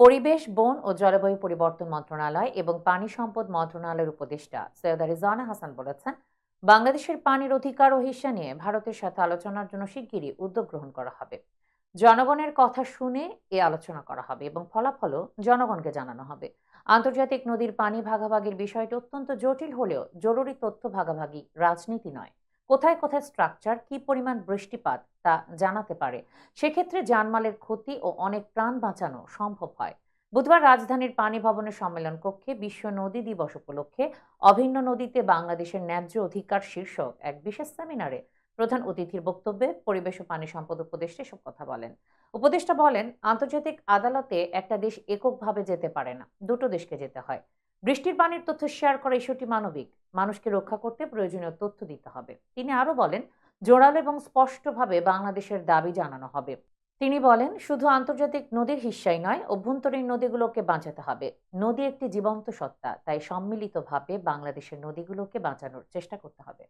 পরিবেশ, বন ও জলবায়ু পরিবর্তন মন্ত্রণালয় এবং পানি সম্পদ মন্ত্রণালয়ের উপদেষ্টা সৈয়দা রিজওয়ানা হাসান বলেছেন, বাংলাদেশের পানির অধিকার ও হিস্সা নিয়ে ভারতের সাথে আলোচনার জন্য শিগগিরই উদ্যোগ গ্রহণ করা হবে। জনগণের কথা শুনে এ আলোচনা করা হবে এবং ফলাফলও জনগণকে জানানো হবে। আন্তর্জাতিক নদীর পানি ভাগাভাগির বিষয়টি অত্যন্ত জটিল হলেও জরুরি তথ্য ভাগাভাগি রাজনীতি নয়। কোথায় কোথায় স্ট্রাকচার কি পরিমাণ বৃষ্টিপাত তা জানাতে পারে। সেক্ষেত্রে জানমালের ক্ষতি ও অনেক প্রাণ বাঁচানো সম্ভব হয়। বুধবার রাজধানীর পানি ভবনের সম্মেলন কক্ষে বিশ্ব নদী দিবস উপলক্ষে অভিন্ন নদীতে বাংলাদেশের ন্যায্য অধিকার শীর্ষক এক বিশেষ সেমিনারে প্রধান অতিথির বক্তব্যে পরিবেশ ও পানি সম্পদ উপদেষ্টা এসব কথা বলেন। উপদেষ্টা বলেন, আন্তর্জাতিক আদালতে একটা দেশ এককভাবে যেতে পারে না, দুটো দেশকে যেতে হয়। বৃষ্টির পানির তথ্য শেয়ার করা ইস্যুটি মানবিক। মানুষকে রক্ষা করতে প্রয়োজনীয় তথ্য দিতে হবে। তিনি আরও বলেন, জোরালো এবং স্পষ্টভাবে বাংলাদেশের দাবি জানানো হবে। তিনি বলেন, শুধু আন্তর্জাতিক নদীর হিস্সাই নয়, অভ্যন্তরীণ নদীগুলোকে বাঁচাতে হবে। নদী একটি জীবন্ত সত্তা, তাই সম্মিলিতভাবে বাংলাদেশের নদীগুলোকে বাঁচানোর চেষ্টা করতে হবে।